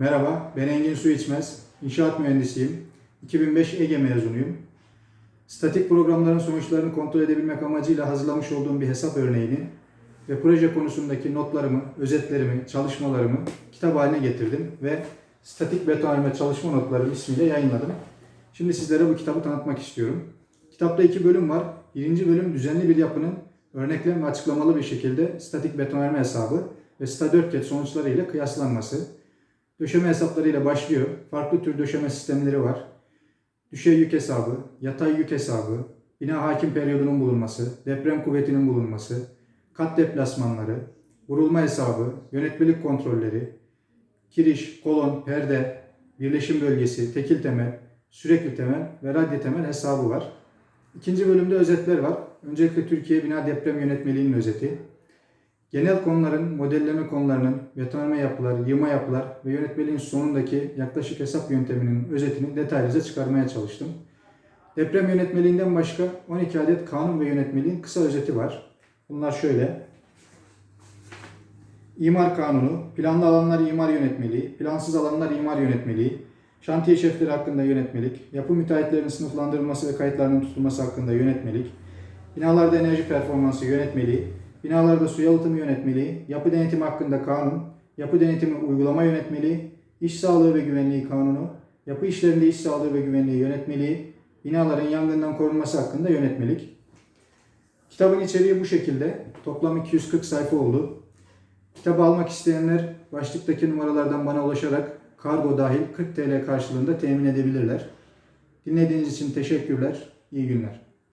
Merhaba, ben Engin Su İçmez. İnşaat mühendisiyim. 2005 Ege mezunuyum. Statik programların sonuçlarını kontrol edebilmek amacıyla hazırlamış olduğum bir hesap örneğini ve proje konusundaki notlarımı, özetlerimi, çalışmalarımı kitap haline getirdim ve Statik Betonarme Çalışma Notları ismiyle yayınladım. Şimdi sizlere bu kitabı tanıtmak istiyorum. Kitapta iki bölüm var. Birinci bölüm düzenli bir yapının örneklem ve açıklamalı bir şekilde statik betonarme hesabı ve sta4ket sonuçları ile kıyaslanması. Döşeme hesaplarıyla başlıyor. Farklı tür döşeme sistemleri var. Düşey yük hesabı, yatay yük hesabı, bina hakim periyodunun bulunması, deprem kuvvetinin bulunması, kat deplasmanları, vurulma hesabı, yönetmelik kontrolleri, kiriş, kolon, perde, birleşim bölgesi, tekil temel, sürekli temel ve radya temel hesabı var. İkinci bölümde özetler var. Öncelikle Türkiye Bina Deprem Yönetmeliği'nin özeti. Genel konuların, modelleme konularının, betonarme yapılar, yığma yapılar ve yönetmeliğin sonundaki yaklaşık hesap yönteminin özetini detaylıca çıkarmaya çalıştım. Deprem yönetmeliğinden başka 12 adet kanun ve yönetmeliğin kısa özeti var. Bunlar şöyle. İmar Kanunu, planlı alanlar imar yönetmeliği, plansız alanlar imar yönetmeliği, şantiye şefleri hakkında yönetmelik, yapı müteahhitlerinin sınıflandırılması ve kayıtlarının tutulması hakkında yönetmelik, binalarda enerji performansı yönetmeliği, binalarda su yalıtımı yönetmeliği, yapı denetimi hakkında kanun, yapı denetimi uygulama yönetmeliği, iş sağlığı ve güvenliği kanunu, yapı işlerinde iş sağlığı ve güvenliği yönetmeliği, binaların yangından korunması hakkında yönetmelik. Kitabın içeriği bu şekilde. Toplam 240 sayfa oldu. Kitabı almak isteyenler başlıktaki numaralardan bana ulaşarak kargo dahil 40 TL karşılığında temin edebilirler. Dinlediğiniz için teşekkürler. İyi günler.